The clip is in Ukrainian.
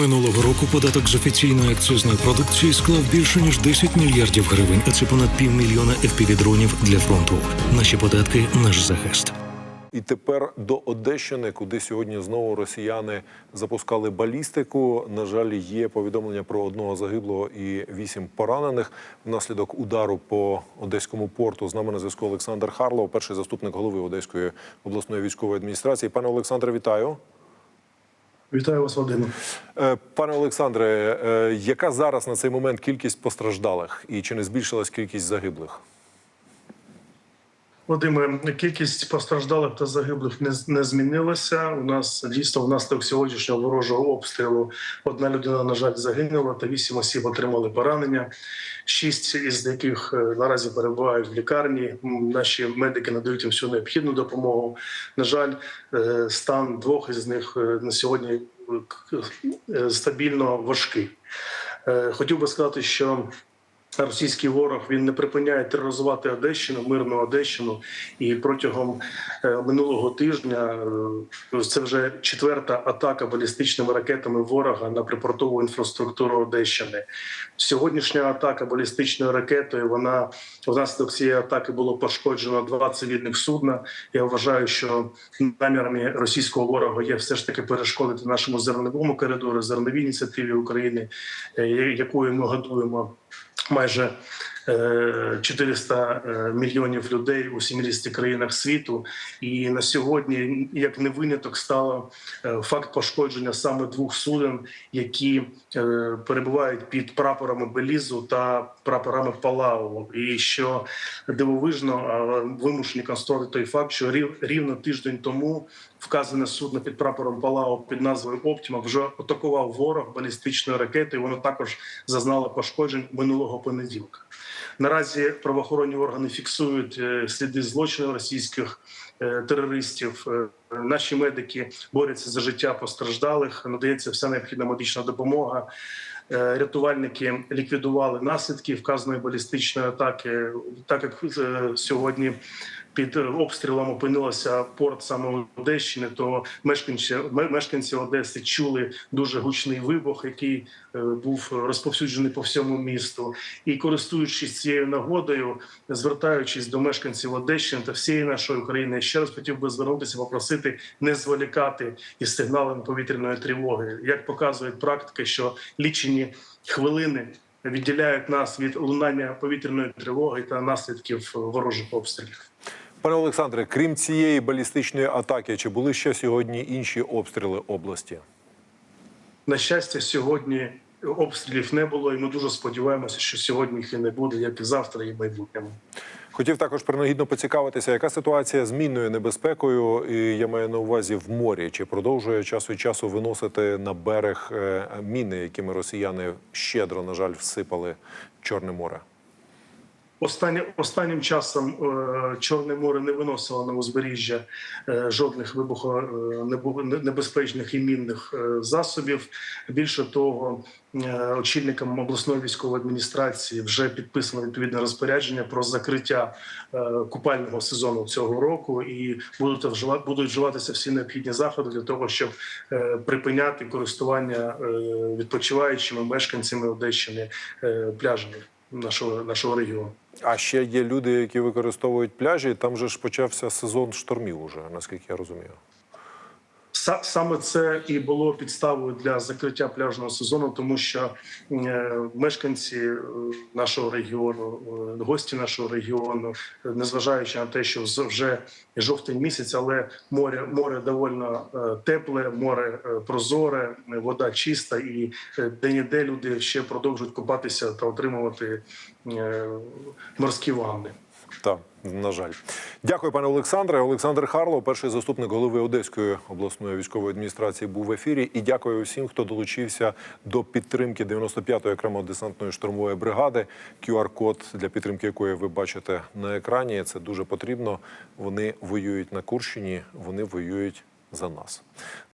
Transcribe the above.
Минулого року податок з офіційної акцизної продукції склав більше ніж 10 мільярдів гривень, а це понад півмільйона FPV-дронів для фронту. Наші податки наш захист. І тепер до Одещини, куди сьогодні знову росіяни запускали балістику. На жаль, є повідомлення про одного загиблого і вісім поранених внаслідок удару по одеському порту. З нами на зв'язку Олександр Харлов, перший заступник голови Одеської обласної військової адміністрації. Пане Олександре, вітаю. Вітаю вас, Вадиме. Е, Пане Олександре, е, яка зараз на цей момент кількість постраждалих і чи не збільшилась кількість загиблих? Вадиме, кількість постраждалих та загиблих не, не змінилася. У нас дійсно внаслідок сьогоднішнього ворожого обстрілу одна людина, на жаль, загинула, та вісім осіб отримали поранення. Шість із яких е, наразі перебувають в лікарні. Наші медики надають їм всю необхідну допомогу. На жаль, е, стан двох із них е, на сьогодні стабільно важкий. Хотів би сказати, що російський ворог він не припиняє тероризувати Одещину, мирну Одещину. І протягом е, минулого тижня е, це вже четверта атака балістичними ракетами ворога на припортову інфраструктуру Одещини. Сьогоднішня атака балістичною ракетою. Вона внаслідок цієї атаки було пошкоджено два цивільних судна. Я вважаю, що намірами російського ворога є все ж таки перешкодити нашому зерновому коридору, зерновій ініціативі України, е, якою ми годуємо майже 400 е, мільйонів людей у 70 країнах світу. І на сьогодні, як не виняток, стало е, факт пошкодження саме двох суден, які е, перебувають під прапорами Белізу та прапорами Палау. І що дивовижно, вимушені констатувати той факт, що рів- рівно тиждень тому вказане судно під прапором Палау під назвою Оптіма вже атакував ворог балістичною ракетою. Воно також зазнало пошкоджень минулого понеділка. Наразі правоохоронні органи фіксують е, сліди злочину російських е, терористів. Е, Наші медики борються за життя постраждалих. Надається вся необхідна медична допомога. Рятувальники ліквідували наслідки вказаної балістичної атаки, так як сьогодні під обстрілом опинилося порт саме Одещини, то мешканці мешканці Одеси чули дуже гучний вибух, який е, був розповсюджений по всьому місту. І користуючись цією нагодою, звертаючись до мешканців Одещини та всієї нашої України, ще раз хотів би звернутися, попросити не зволікати із сигналами повітряної тривоги. Як показує практика, що лічені хвилини відділяють нас від лунання повітряної тривоги та наслідків ворожих обстрілів. Пане Олександре, крім цієї балістичної атаки, чи були ще сьогодні інші обстріли області? На щастя, сьогодні обстрілів не було, і ми дуже сподіваємося, що сьогодні їх і не буде, як і завтра, і в майбутньому. Хотів також принагідно поцікавитися, яка ситуація з мінною небезпекою, і я маю на увазі в морі. Чи продовжує час від часу виносити на берег е, міни, якими росіяни щедро, на жаль, всипали Чорне море? Останні, останнім часом е, Чорне море не виносило на узбережжя е, жодних вибухонебезпечних і мінних е, засобів. Більше того, е, очільникам обласної військової адміністрації вже підписано відповідне розпорядження про закриття е, купального сезону цього року, і будуть вживати будуть вживатися всі необхідні заходи для того, щоб е, припиняти користування е, відпочиваючими мешканцями Одещини е, пляжами нашого нашого регіону. А ще є люди, які використовують пляжі. Там же ж почався сезон штормів, уже наскільки я розумію. Са- Саме це і було підставою для закриття пляжного сезону, тому що е, мешканці е, нашого регіону, е, гості нашого регіону, незважаючи на те, що вже жовтень місяць, але море море довольно тепле, море прозоре, вода чиста, і е, де-ніде люди ще продовжують купатися та отримувати морські ванни. Так, на жаль, дякую, пане Олександре. Олександр Харлов, перший заступник голови Одеської обласної військової адміністрації, був в ефірі. І дякую всім, хто долучився до підтримки 95-ї окремої десантної штурмової бригади. QR-код для підтримки якої ви бачите на екрані. Це дуже потрібно. Вони воюють на Курщині, вони воюють за нас.